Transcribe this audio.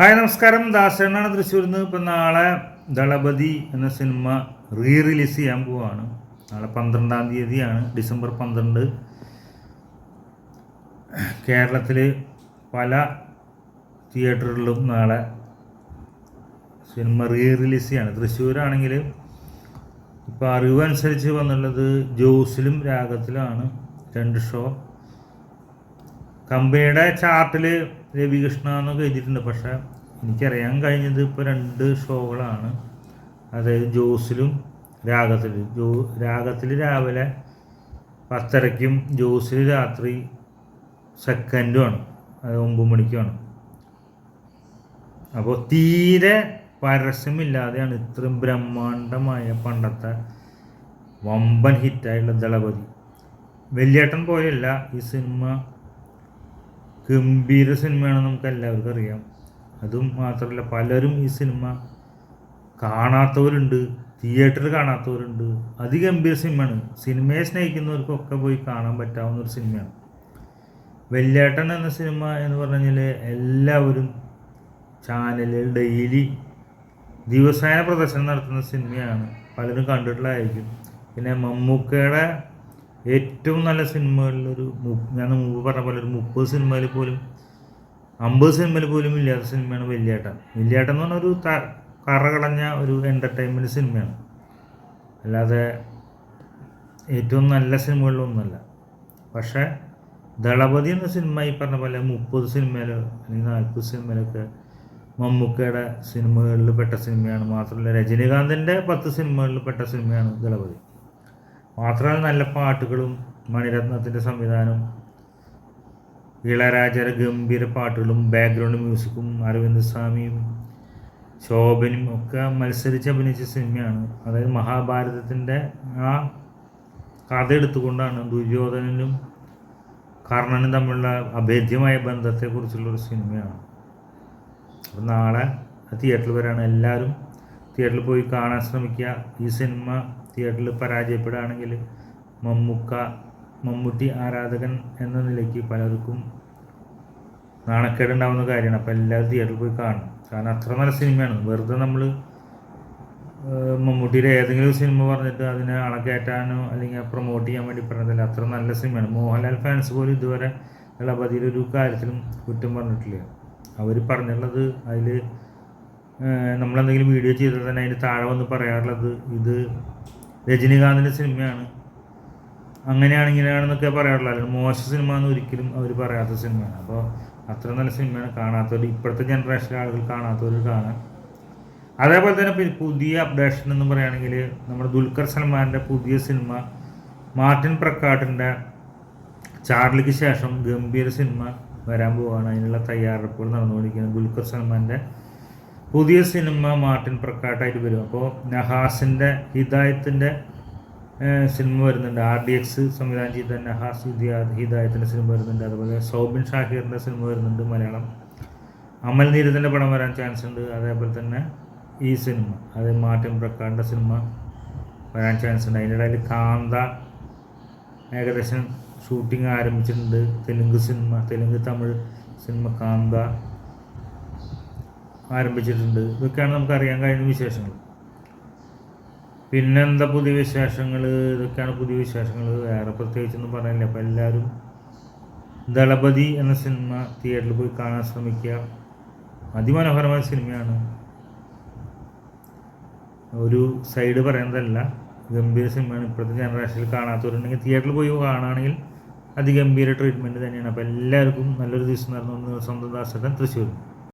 Hi നമസ്കാരം. ദാസേണാണ് തൃശ്ശൂരിൽ നിന്ന് ഇപ്പം നാളെ ദളപതി എന്ന സിനിമ റീ റിലീസ് ചെയ്യാൻ പോവാണ്. നാളെ പന്ത്രണ്ടാം തീയതിയാണ്. ഡിസംബർ പന്ത്രണ്ട്. കേരളത്തിൽ പല തിയേറ്ററുകളിലും നാളെ സിനിമ റീ റിലീസ് ചെയ്യാണ്. തൃശ്ശൂരാണെങ്കിൽ ഇപ്പോൾ അറിവനുസരിച്ച് വന്നുള്ളത് ജോസിലും രാഗത്തിലാണ്. രണ്ട് ഷോ. കമ്പനിയുടെ ചാർട്ടിൽ രവികൃഷ്ണ എന്നൊക്കെ എഴുതിയിട്ടുണ്ട്. പക്ഷേ എനിക്കറിയാൻ കഴിഞ്ഞത് ഇപ്പോൾ രണ്ട് ഷോകളാണ്. അതായത് ജോസിലും രാഗത്തിലും. ജോ രാഗത്തിൽ രാവിലെ പത്തരയ്ക്കും ജോസിൽ രാത്രി സെക്കൻഡുമാണ് അത് ഒമ്പത് മണിക്കുമാണ് അപ്പോൾ തീരെ പരസ്യമില്ലാതെയാണ് ഇത്രയും ബ്രഹ്മാണ്ഡമായ പണ്ടത്തെ വമ്പൻ ഹിറ്റായുള്ള ദളപതി. വലിയേട്ടൻ പോലെയല്ല ഈ സിനിമ ഗംഭീര സിനിമയാണ് നമുക്ക് എല്ലാവർക്കും അറിയാം. അതും മാത്രമല്ല പലരും ഈ സിനിമ കാണാത്തവരുണ്ട് തിയേറ്ററിൽ കാണാത്തവരുണ്ട്. അതിഗംഭീര സിനിമയാണ്. സിനിമയെ സ്നേഹിക്കുന്നവർക്കൊക്കെ പോയി കാണാൻ പറ്റാവുന്ന ഒരു സിനിമയാണ്. വെല്ലേട്ടൻ എന്ന സിനിമ എന്ന് പറഞ്ഞു കഴിഞ്ഞാൽ എല്ലാവരും ചാനലിൽ ഡെയിലി ദിവസേന പ്രദർശനം നടത്തുന്ന സിനിമയാണ്. പലരും കണ്ടിട്ടുള്ളതായിരിക്കും. പിന്നെ മമ്മൂക്കയുടെ ഏറ്റവും നല്ല സിനിമകളിലൊരു ഞാൻ മുമ്പ് പറഞ്ഞ പോലെ ഒരു മുപ്പത് സിനിമയിൽ പോലും അമ്പത് സിനിമയിൽ പോലും ഇല്ലാത്ത സിനിമയാണ് വെല്ലിയേട്ടൻ വെല്ലിയേട്ടൻ എന്ന് പറഞ്ഞാൽ ഒരു കറകളഞ്ഞ ഒരു എന്റർടൈൻമെന്റ് സിനിമയാണ്. അല്ലാതെ ഏറ്റവും നല്ല സിനിമകളിലൊന്നുമല്ല പക്ഷേ ദളപതി എന്ന സിനിമ ഈ പറഞ്ഞ പോലെ മുപ്പത് സിനിമയിലോ അല്ലെങ്കിൽ നാൽപ്പത് സിനിമയിലൊക്കെ മമ്മൂക്കയുടെ സിനിമകളിൽ പെട്ട സിനിമയാണ്. മാത്രമല്ല രജനീകാന്തിന്റെ പത്ത് സിനിമകളിൽ പെട്ട സിനിമയാണ് ദളപതി. മാത്രമല്ല നല്ല പാട്ടുകളും മണിരത്നത്തിന്റെ സംവിധാനം ഇളരാജയുടെ ഗംഭീര പാട്ടുകളും ബാക്ക്ഗ്രൗണ്ട് മ്യൂസിക്കും അരവിന്ദ് സ്വാമിയും ശോഭനും ഒക്കെ മത്സരിച്ച് അഭിനയിച്ച സിനിമയാണ്. അതായത് മഹാഭാരതത്തിന്റെ ആ കഥ എടുത്തുകൊണ്ടാണ് ദുര്യോധനനും കർണനും തമ്മിലുള്ള അഭേദ്യമായ ബന്ധത്തെക്കുറിച്ചുള്ള ഒരു സിനിമയാണ്. അപ്പം നാളെ തിയേറ്ററിൽ വരാണ്. എല്ലാവരും തിയേറ്ററിൽ പോയി കാണാൻ ശ്രമിക്കുക. ഈ സിനിമ തിയേറ്ററിൽ പരാജയപ്പെടുകയാണെങ്കിൽ മമ്മൂക്ക മമ്മൂട്ടി ആരാധകൻ എന്ന നിലയ്ക്ക് പലർക്കും നാണക്കേടുണ്ടാവുന്ന കാര്യമാണ്. അപ്പോൾ എല്ലാവരും തിയേറ്ററിൽ പോയി കാണും കാരണം അത്ര നല്ല സിനിമയാണ്. വെറുതെ നമ്മൾ മമ്മൂട്ടിയുടെ ഏതെങ്കിലും സിനിമ പറഞ്ഞിട്ട് അതിനെ അണക്കയറ്റാനോ അല്ലെങ്കിൽ പ്രൊമോട്ട് ചെയ്യാൻ വേണ്ടി പറഞ്ഞതല്ല. അത്ര നല്ല സിനിമയാണ്. മോഹൻലാൽ ഫാൻസ് പോലും ഇതുവരെ ഒരു കാര്യത്തിലും കുറ്റം പറഞ്ഞിട്ടില്ല. അവർ പറഞ്ഞിട്ടുള്ളത് അതിൽ നമ്മളെന്തെങ്കിലും വീഡിയോ ചെയ്താൽ തന്നെ അതിന് താഴെ വന്ന് പറയാറുള്ളത് ഇത് രജനീകാന്തിന്റെ സിനിമയാണ്. അങ്ങനെയാണിങ്ങനെയാണെന്നൊക്കെ പറയാറുള്ളത്. അല്ലെങ്കിൽ മോശം സിനിമ എന്ന് ഒരിക്കലും അവർ പറയാത്ത സിനിമയാണ്. അപ്പോൾ അത്ര നല്ല സിനിമയാണ് കാണാത്തവർ ഇപ്പോഴത്തെ ജനറേഷനിലെ ആളുകൾ കാണാത്തവർ കാണാൻ. അതേപോലെ തന്നെ പുതിയ അപ്ഡേഷൻ എന്ന് പറയുകയാണെങ്കിൽ നമ്മുടെ ദുൽഖർ സൽമാന്റെ പുതിയ സിനിമ മാർട്ടിൻ പ്രക്കാട്ടിന്റെ ചാർലിക്ക് ശേഷം ഗംഭീര സിനിമ വരാൻ പോവുകയാണ് അതിനുള്ള തയ്യാറെടുപ്പുകൾ നടന്നുകൊണ്ടിരിക്കുന്നത് ദുൽഖർ സൽമാന്റെ പുതിയ സിനിമ മാർട്ടിൻ പ്രക്കാട്ടായിട്ട് വരും. അപ്പോൾ നഹാസിന്റെ ഹിദായത്തിന്റെ സിനിമ വരുന്നുണ്ട്. ആർ ഡി എക്സ് സംവിധാനം ചെയ്ത നഹാസ് ഹിദാ- ഹിദായത്തിന്റെ സിനിമ വരുന്നുണ്ട്. അതുപോലെ സൗബിൻ ഷാഹിറിന്റെ സിനിമ വരുന്നുണ്ട് മലയാളം. അമൽ നീരത്തിന്റെ പടം വരാൻ ചാൻസ് ഉണ്ട്. അതേപോലെ തന്നെ ഈ സിനിമ അത് മാർട്ടിൻ പ്രക്കാടിന്റെ സിനിമ വരാൻ ചാൻസ് ഉണ്ട്. അതിന്റെ ഇടയിൽ കാന്ത ഏകദേശം ഷൂട്ടിംഗ് ആരംഭിച്ചിട്ടുണ്ട്. തെലുങ്ക് സിനിമ തെലുങ്ക് തമിഴ് സിനിമ കാന്ത ആരംഭിച്ചിട്ടുണ്ട്. ഇതൊക്കെയാണ് നമുക്ക് അറിയാൻ കഴിയുന്ന വിശേഷങ്ങൾ. പിന്നെന്താ പുതിയ വിശേഷങ്ങൾ ഇതൊക്കെയാണ് പുതിയ വിശേഷങ്ങൾ വേറെ പ്രത്യേകിച്ചൊന്നും പറയാനില്ല. അപ്പോൾ എല്ലാവരും ദളപതി എന്ന സിനിമ തിയേറ്ററിൽ പോയി കാണാൻ ശ്രമിക്കുക. അതിമനോഹരമായ സിനിമയാണ്. ഒരു സൈഡ് പറയുന്നതല്ല. ഗംഭീര സിനിമയാണ്. ഇപ്പോഴത്തെ ജനറേഷനിൽ കാണാത്തവരുണ്ടെങ്കിൽ തിയേറ്ററിൽ പോയി കാണുകയാണെങ്കിൽ അതിഗംഭീര ട്രീറ്റ്മെന്റ് തന്നെയാണ്. അപ്പോൾ എല്ലാവർക്കും നല്ലൊരു ദിവസം നടന്നു സ്വന്തം ദാസട്ടൻ തൃശ്ശൂർ